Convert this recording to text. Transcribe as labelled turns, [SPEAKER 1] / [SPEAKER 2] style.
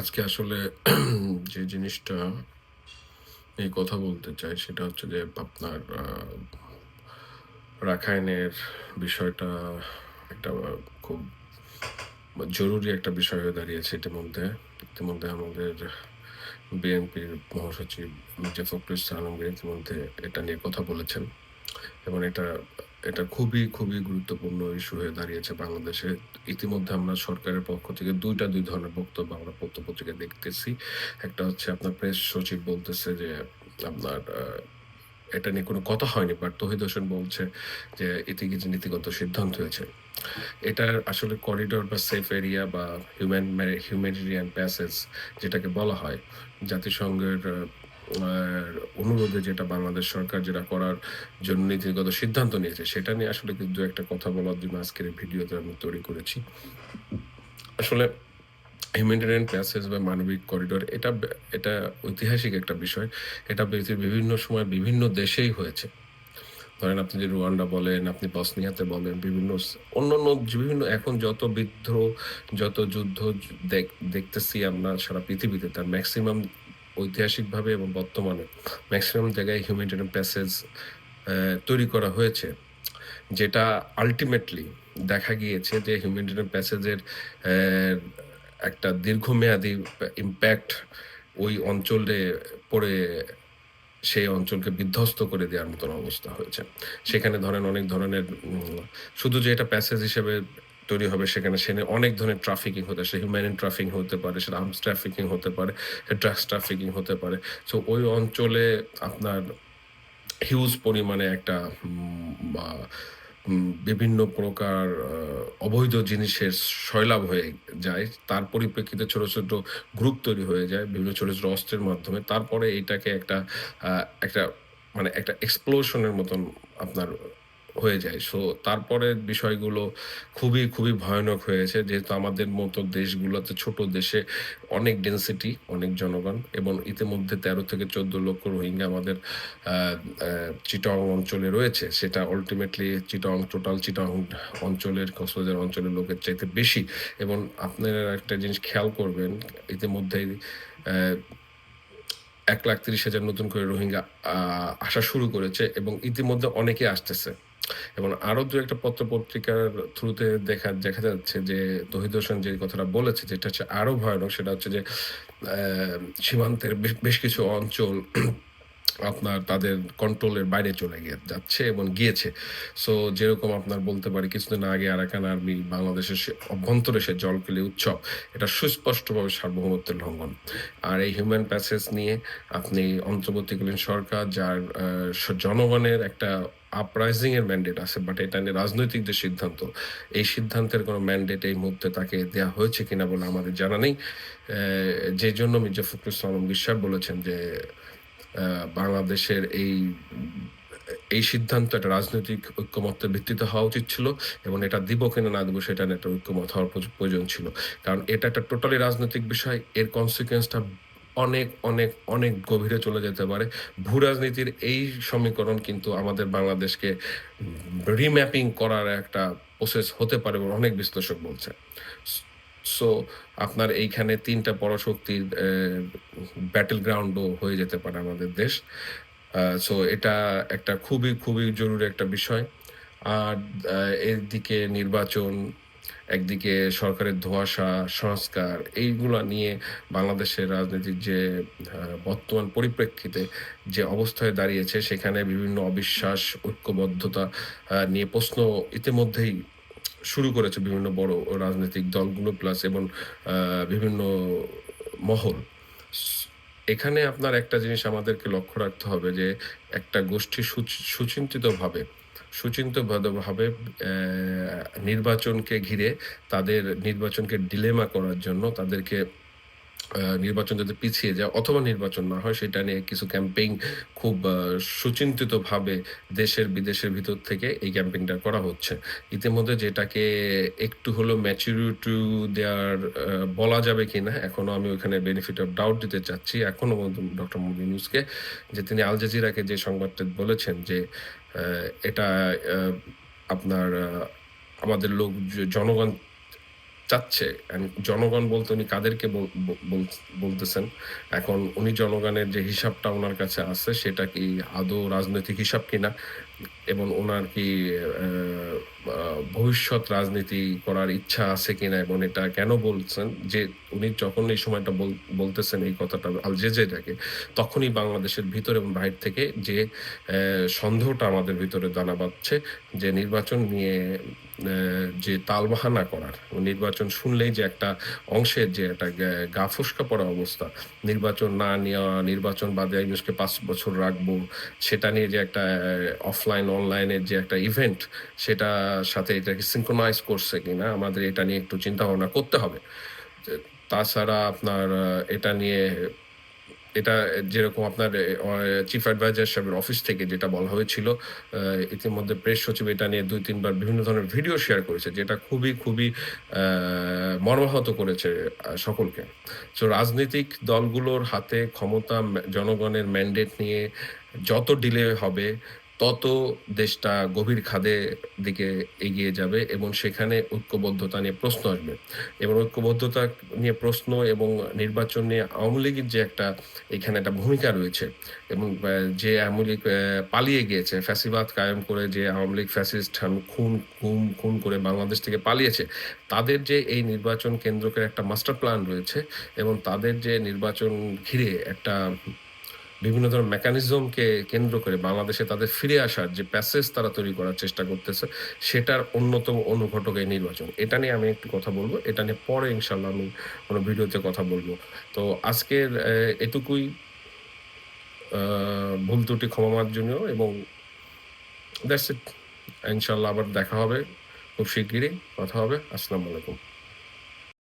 [SPEAKER 1] আজকে আসলে যে জিনিসটা এই কথা বলতে চাই, সেটা হচ্ছে যে আপনার রাখাইনের বিষয়টা একটা খুব জরুরি একটা বিষয় হয়ে দাঁড়িয়েছে ইতিমধ্যে। ইতিমধ্যে আমাদের বিএনপির মহাসচিব মির্জা ফখরুল ইসলাম ইতিমধ্যে এটা নিয়ে কথা বলেছেন এবং এটা এটা খুবই খুবই গুরুত্বপূর্ণ ইস্যু হয়ে দাঁড়িয়েছে বাংলাদেশে। ইতিমধ্যে আমরা সরকারের পক্ষ থেকে দুইটা, দুই ধরনের বক্তব্য আমরা পত্রপত্রিকা দেখতেছি। একটা হচ্ছে আপনার প্রেস সচিব বলতেছে যে আপনার এটা নিয়ে কোনো কথা হয়নি বাট তহিদ হোসেন বলছে যে এতে কিছু নীতিগত সিদ্ধান্ত হয়েছে এটার আসলে করিডোর বা সেফ এরিয়া বা হিউম্যান হিউম্যানিটেরিয়ান প্যাসেজ যেটাকে বলা হয়, জাতিসংঘের অনুরোধে যেটা বাংলাদেশ সরকার যেটা করার জন্য নীতিগত সিদ্ধান্ত নিয়েছে, সেটা নিয়ে আসলে কিন্তু একটা কথা বলার জন্য আজকের ভিডিওতে আমি তৈরি করেছি। আসলে হিউম্যানিটেরিয়ান প্যাসেজ বা মানবিক করিডোর এটা এটা ঐতিহাসিক একটা বিষয়। এটা পৃথিবীর বিভিন্ন সময় বিভিন্ন দেশেই হয়েছে। ধরেন আপনি যে রুয়ান্ডা বলেন, আপনি বসনিয়াতে বলেন, বিভিন্ন স- অন্যান্য যে বিভিন্ন, এখন যত বিদ্রোহ, যত যুদ্ধ, দেখ- দেখতেছি আমরা সারা পৃথিবীতে, তার ম্যাক্সিমাম ঐতিহাসিকভাবে এবং বর্তমানে ম্যাক্সিমাম জায়গায় হিউম্যানিটেরিয়ান প্যাসেজ তৈরি করা হয়েছে, যেটা আলটিমেটলি দেখা গিয়েছে যে হিউম্যানিটেরিয়ান প্যাসেজের একটা দীর্ঘমেয়াদী ইম্প্যাক্ট ওই অঞ্চলে পড়ে, সেই অঞ্চলকে বিধ্বস্ত করে দেওয়ার মতন অবস্থা হয়েছে। সেখানে ধরেন অনেক ধরনের শুধু যে এটা প্যাসেজ হিসেবে তৈরি হবে সেখানে। সেখানে অনেক ধরনের ট্রাফিকিং হতে সেটা হিউম্যান ট্রাফিকিং হতে পারে, সেটা আর্মস ট্রাফিকিং হতে পারে ড্রাগস ট্রাফিকিং হতে পারে। সো ওই অঞ্চলে আপনার হিউজ পরিমাণে একটা বিভিন্ন প্রকার অবৈধ জিনিসের সয়লাভ হয়ে যায়। তার পরিপ্রেক্ষিতে ছোট ছোট গ্রুপ তৈরি হয়ে যায়, বিভিন্ন ছোট ছোট অস্ত্রের মাধ্যমে। তারপরে এটাকে একটা একটা মানে একটা এক্সপ্লোশনের মতন আপনার হয়ে যায়। সো তারপরে বিষয়গুলো খুবই খুবই ভয়ানক হয়েছে। যেহেতু আমাদের মতো দেশগুলোতে, ছোট দেশে অনেক ডেন্সিটি অনেক জনগণ এবং ইতিমধ্যে তেরো থেকে চোদ্দ লক্ষ রোহিঙ্গা আমাদের চিটং অঞ্চলে রয়েছে। সেটা আলটিমেটলি চিটং টোটাল চিটং অঞ্চলের, কক্সবাজার অঞ্চলের লোকের চাইতে বেশি। এবং আপনারা একটা জিনিস খেয়াল করবেন ইতিমধ্যেই এক লাখ তিরিশ হাজার নতুন করে রোহিঙ্গা আসা শুরু করেছে এবং ইতিমধ্যে অনেকে আসতেছে। এবং আরও দু একটা পত্র পত্রিকার থ্রুতে দেখা দেখা যাচ্ছে যে তহিদ হোসেন যে কথাটা বলেছে, যেটা হচ্ছে আরও ভয়ানক, সেটা হচ্ছে যে সীমান্তের বেশ কিছু অঞ্চল আপনার তাদের কন্ট্রোলের বাইরে চলে গিয়ে যাচ্ছে এবং গিয়েছে। সো যেরকম আপনার বলতে পারি, কিছুদিন আগে আরাকান আর্মি বাংলাদেশের অভ্যন্তরে সে জলকেলি উৎসব, এটা সুস্পষ্টভাবে সার্বভৌমত্বের লঙ্ঘন। আর এই হিউম্যান প্যাসেজ নিয়ে আপনি অন্তর্বর্তীকালীন সরকার, যার জনগণের একটা আপরাইজিং এর ম্যান্ডেট আছে বাট এটা নিয়ে রাজনৈতিক যে সিদ্ধান্ত, এই সিদ্ধান্তের কোনো ম্যান্ডেট এই মুহূর্তে তাকে দেওয়া হয়েছে কিনা বলে আমাদের জানা নেই। যে জন্য মির্জা ফখরুল ইসলাম বিশ্বাস বলেছেন যে বাংলাদেশের এই এই সিদ্ধান্ত একটা রাজনৈতিক ঐক্যমত্যের ভিত্তিতে হওয়া উচিত ছিল এবং এটা দিব কিনা না দিব সেটা নিয়ে একটা ঐক্যমত হওয়ার প্রয়োজ- প্রয়োজন ছিল। কারণ এটা একটা টোটালি রাজনৈতিক বিষয়, এর কনসিকুয়েন্সটা অনেক অনেক অনেক গভীরে চলে যেতে পারে। ভূ রাজনীতির এই সমীকরণ কিন্তু আমাদের বাংলাদেশকে রিম্যাপিং করার একটা প্রসেস হতে পারে বলে অনেক বিশ্লেষক বলছে। সো আপনার এইখানে তিনটা পরাশক্তির ব্যাটেল গ্রাউন্ডও হয়ে যেতে পারে আমাদের দেশ। সো এটা একটা খুবই খুবই জরুরি একটা বিষয়। আর এদিকে নির্বাচন, একদিকে সরকারের ধোঁয়াশা, সংস্কার, এইগুলো নিয়ে বাংলাদেশের রাজনীতির যে বর্তমান পরিপ্রেক্ষিতে যে অবস্থায় দাঁড়িয়েছে, সেখানে বিভিন্ন অবিশ্বাস, ঐক্যবদ্ধতা নিয়ে প্রশ্ন ইতিমধ্যেই শুরু করেছে বিভিন্ন বড় রাজনৈতিক দলগুলো প্লাস এবং বিভিন্ন মহল। এখানে আপনার একটা জিনিস আমাদেরকে লক্ষ্য রাখতে হবে যে একটা গোষ্ঠী সুচ- সুচিন্তিতভাবে আহ, নির্বাচনকে ঘিরে তাদের নির্বাচনকে ডিলেমা করার জন্য তাদেরকে নির্বাচন যাতে পিছিয়ে যায় অথবা নির্বাচন না হয়, সেটা নিয়ে কিছু ক্যাম্পেইন খুব সুচিন্তিতভাবে দেশের বিদেশের ভিতর থেকে এই ক্যাম্পেইনটা করা হচ্ছে। ইতিমধ্যে যেটাকে একটু হলো ম্যাচুরিটি দেওয়ার বলা যাবে কি না এখনও আমি ওইখানে বেনিফিট অফ ডাউট দিতে চাচ্ছি। এখনও ডক্টর মোদী নিউজকে যে তিনি আল জাজিরাকে যে সংবাদটা বলেছেন যে এটা আপনার আমাদের লোক জনগণ চাচ্ছে। জনগণ বলতে উনি কাদেরকে বল- বল- বল- বলতেছেন। এখন উনি জনগণের যে হিসাবটা ওনার কাছে আছে, সেটা কি আদৌ রাজনৈতিক হিসাব কিনা? এবং ওনার কি ভবিষ্যৎ রাজনীতি করার ইচ্ছা আছে কিনা এবং এটা কেন বলছেন? যে উনি যখন এই সময়টা বলতেছেন এই কথাটা আল জেজেটাকে তখনই বাংলাদেশের ভিতর এবং বাইরে থেকে যে সন্দেহটা আমাদের ভিতরে দানা বাঁধছে যে নির্বাচন নিয়ে যে তালবাহানা করার, নির্বাচন শুনলেই যে একটা অংশের যে একটা গা- ফুসকা পড়া অবস্থা, নির্বাচন না নেওয়া, নির্বাচন বাদে ইউনুসকে পাঁচ বছর রাখব, সেটা নিয়ে যে একটা অফলাইন অনলাইনের যে একটা ইভেন্ট সেটা সাথে এটাকে সিঙ্ক্রোনাইজ করছে কিনা, আমাদের এটা নিয়ে একটু চিন্তা ভাবনা করতে হবে। তাছাড়া আপনার এটা নিয়ে, এটা যেরকম আপনার চিফ অ্যাডভাইজার সাহেবের অফিস থেকে যেটা বলা হয়েছিল ইতিমধ্যে প্রেস সচিব এটা নিয়ে দুই, তিনবার বিভিন্ন ধরনের ভিডিও শেয়ার করেছে, যেটা খুবই খুবই মর্মাহত করেছে সকলকে। সো রাজনৈতিক দলগুলোর হাতে ক্ষমতা জনগণের ম্যান্ডেট নিয়ে যত ডিলে হবে তত দেশটা গভীর খাদে দিকে এগিয়ে যাবে এবং সেখানে ঐক্যবদ্ধতা নিয়ে প্রশ্ন আসবে। এবং ঐক্যবদ্ধতা নিয়ে প্রশ্ন এবং নির্বাচন নিয়ে আওয়ামী লীগের যে একটা এখানে একটা ভূমিকা রয়েছে এবং যে আওয়ামী লীগ পালিয়ে গিয়েছে, ফ্যাসিবাদ কায়েম করে যে আওয়ামী লীগ ফ্যাসিস্ট খুন খুন খুন করে বাংলাদেশ থেকে পালিয়েছে, তাদের যে এই নির্বাচন কেন্দ্রকে একটা মাস্টার প্ল্যান রয়েছে এবং তাদের যে নির্বাচন ঘিরে একটা বিভিন্ন ধরনের মেকানিজমকে কেন্দ্র করে বাংলাদেশে তাদের ফিরে আসার যে প্যাসেজ তারা তৈরি করার চেষ্টা করতেছে, সেটার অন্যতম অনুঘটক এই নির্বাচন। এটা নিয়ে আমি একটু কথা বলব। এটা নিয়ে পরে ইনশাল্লাহ আমি কোনো ভিডিওতে কথা বলব। তো আজকের এটুকুই ভুল ত্রুটি ক্ষমা মার্জনীয় এবং ইনশাল্লাহ আবার দেখা হবে খুব শিগগিরই। কথা হবে। আসসালামু আলাইকুম।